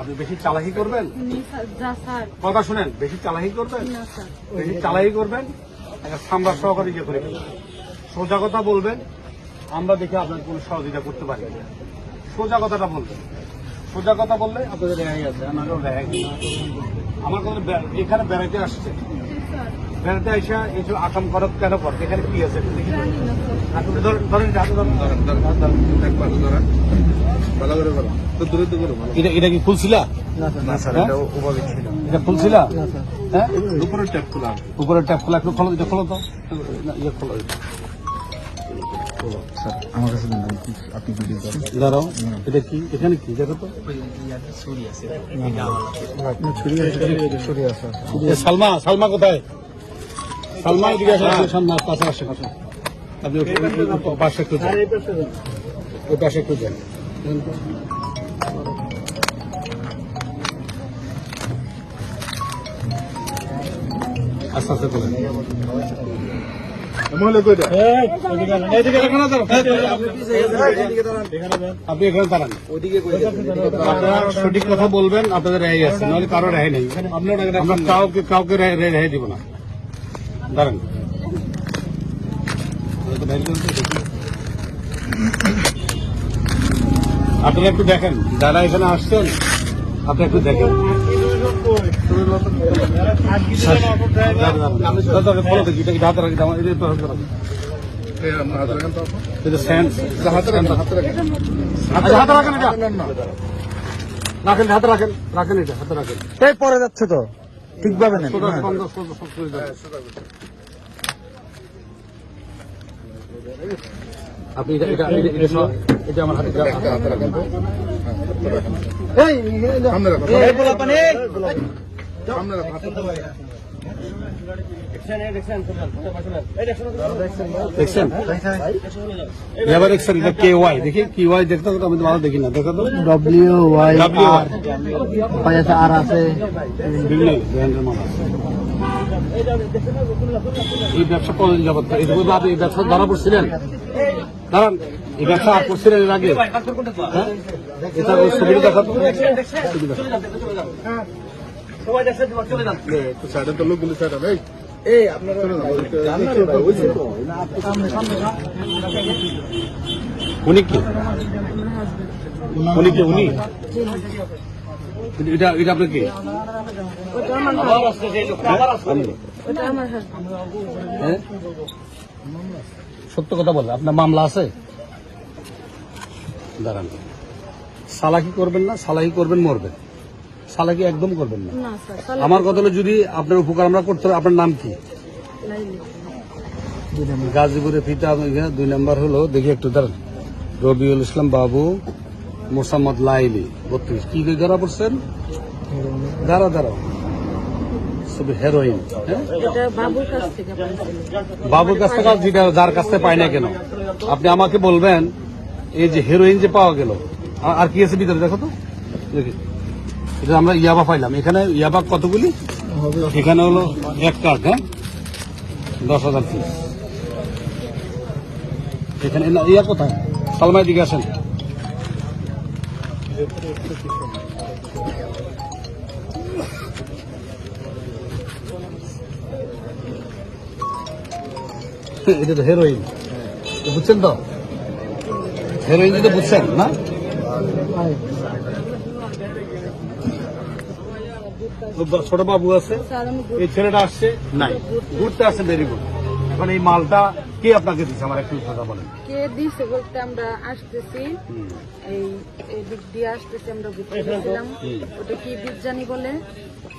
আপনি বেশি চালাকি করবেন? কথা শুনেন বেশি চালাকি করবেন? বেশি চালাকি করবেন? সাম্রাজ্য সহকারে ইয়ে করে সোজা কথা বলবেন আমরা দেখে আপনার কোনো সহযোগিতা করতে পারি। সোজা কথাটা বলবেন। সোজা কথা বললে আপনাদের রেহাই আছে আমারও রেহাই। আমার কথা এখানে বেড়াইতে আসছে। বেড়াতে আইসা এই আকাম করো কেন কর এখানে কি আছে? ধরেন ধরেন হাতে ধরেন এটা এটা কি খুলছিলা না স্যার। হ্যাঁ? এটা ওভাবে ছিল। এটা খুলছিলা হ্যাঁ? উপরে ট্যাপ খোলা উপরের ট্যাপ খোলা একটু খোলো এটা খোলো তো। ইয়ে খোলো স্যার আমার কাছে আপনি ভিডিও করেন দাঁড়াও এটা কি? এখানে কি? দেখো তো। ছুরি আছে। ছুরি আছে এ, সালমা সালমা কোথায়? সালমা এদিকে আসো সালমা পাশে আসে পাশে আপনি পাশে একটু যান। ওই পাশে একটু যান। আস্তে আস্তে করেন আপনি এখানে দাঁড়ান। আপনারা সঠিক কথা বলবেন আপনাদের রেহাই আছে নাহলে কারও রেহাই নেই। আমরা কাউকে কাউকে রেহাই দিব না। দাঁড়ান। আপনারা একটু দেখেন যারা এখানে আসছেন আপনি একটু দেখেন। রাখেন হাতে রাখেন। রাখেন এটা হাতে রাখেন রাখেন এটা হাতে রাখেন। এই পরে যাচ্ছে তো। ঠিকভাবে নেন হ্যাঁ। আপনি এটা এটা আমার হাতে এই, সামনে রাখো সামনে রাখো এবার দেখছেন এটা কে ওয়াই দেখি কি ওয়াই দেখতে তো আমি তো ভালো দেখি না দেখো তো ডব্লিউ ওয়াই ডাব্লিউ আর পাশে আর আছে ব্র্যান্ডের মাল আছে। এই ব্যবসা কতদিন যাবত এটুকু আপনি এই ব্যবসা ধরা পড়ছিলেন দাঁড়ান এই ব্যবসা আর করছিলেন এর আগে? এটা ওই তো লোকগুলি এই এই আপনারা উনি কি? উনি কি উনি? এটা এটা আপনার কি? হ্যাঁ? সত্য কথা বলে আপনার মামলা আছে? দাঁড়ান। সালাকি করবেন না সালাকি করবেন মরবেন। সালাকি একদম করবেন না। আমার কথা হলো যদি আপনার উপকার আমরা করতে হবে আপনার নাম কি? গাজীপুরে ফিতা দুই নম্বর হলো দেখি একটু দাঁড়ান। রবিউল ইসলাম বাবু মোসাম্মদ লাইলি বত্রিশ। কি দিয়ে ধরা পড়ছেন? দাঁড়া সবই হেরোইন হ্যাঁ? বাবুর কাছ থেকে যেটা যার কাছ থেকে পাই না কেন? আপনি আমাকে বলবেন এই যে হেরোইন যে পাওয়া গেল আর কি আছে ভিতরে দেখো তো? দেখি। এটা আমরা ইয়াবা পাইলাম। এখানে ইয়াবা কতগুলি? এখানে হলো এক কার্ড হ্যাঁ? দশ হাজার পিস এখানে ইয়া কোথায়? সালমাই দিকে আসেন। এটা তো হেরোইন বুঝছেন তো? হেরোইন যেটা বুঝছেন, না? ছোট বাবু আছে। এই ছেলেটা আসছে? নাই। ঘুরতে আসছে ভেরি গুড এখন এই মালটা কে আপনাকে দিচ্ছে আমার একটু কথা বলেন। কে দিছে বলতে আমরা আসতেছি। এই এই দিক দিয়ে আসতেছি আমরা ঘুরতে গেছিলাম। ওটা কি বিজ্ঞানী বলে?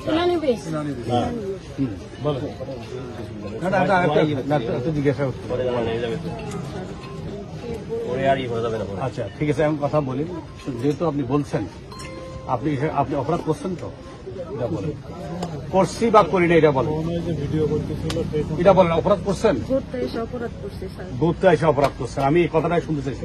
সোনানি না। আচ্ছা ঠিক আছে আমি কথা বলি। যেহেতু আপনি বলছেন আপনি আপনি অপরাধ করছেন তো? এটা বলেন। করছি বা করি না এটা বলেন। এটা বলেন অপরাধ করছেন? ঘুরতে অপরাধ করছে ঘুরতে এসে অপরাধ করছেন। আমি এই কথাটাই শুনতে চাইছি।